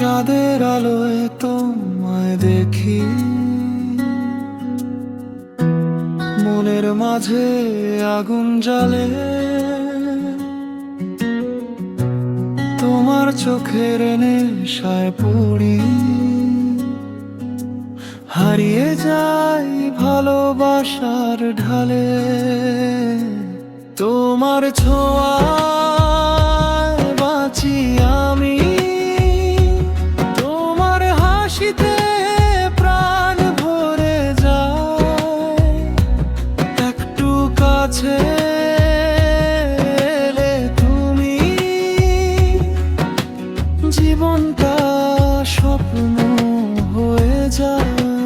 চাঁদের আলোয় তোমায় দেখি। মনের মাঝে আগুন জ্বালে। তোমার চোখের নেশায় পড়ি। হারিয়ে যাই ভালোবাসার ঢালে। তোমার ছোঁয়ায় কাছে তুমি জীবনটা স্বপ্ন হয়ে যায়।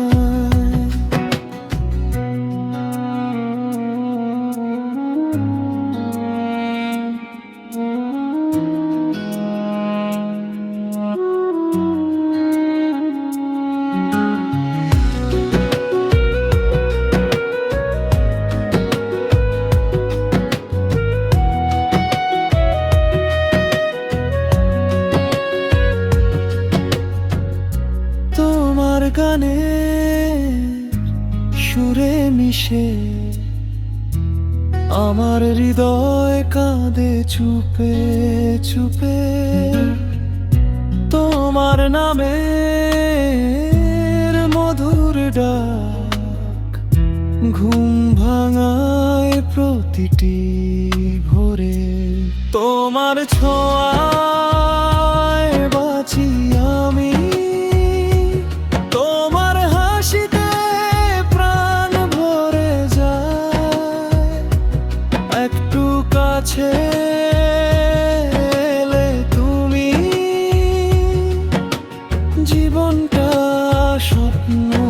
গানে সুরে মিশে আমার হৃদয় কাঁদে চুপে চুপে। তোমার নামে মধুর ডাক ঘুম ভাঙায় প্রতিটি ভোরে। তোমার ছোঁয়ায় স্বপ্ন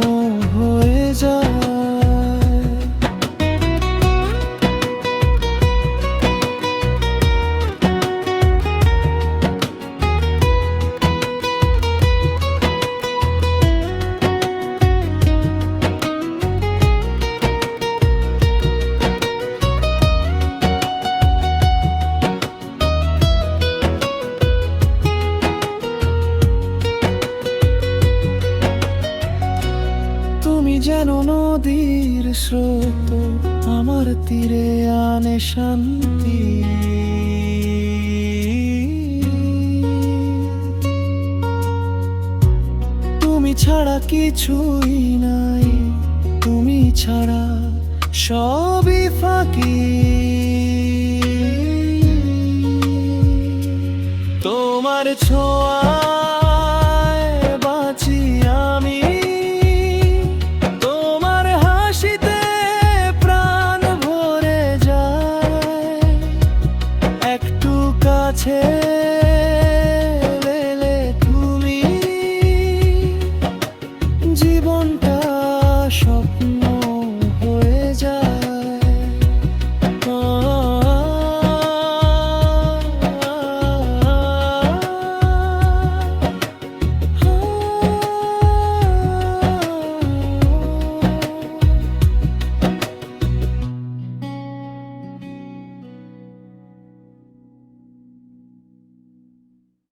যেন নদীর স্রোত, আমার তীরে আনে শান্তি। তুমি ছাড়া কিছুই নাই, তুমি ছাড়া সবই ফাঁকি। তোমার ছোঁয়া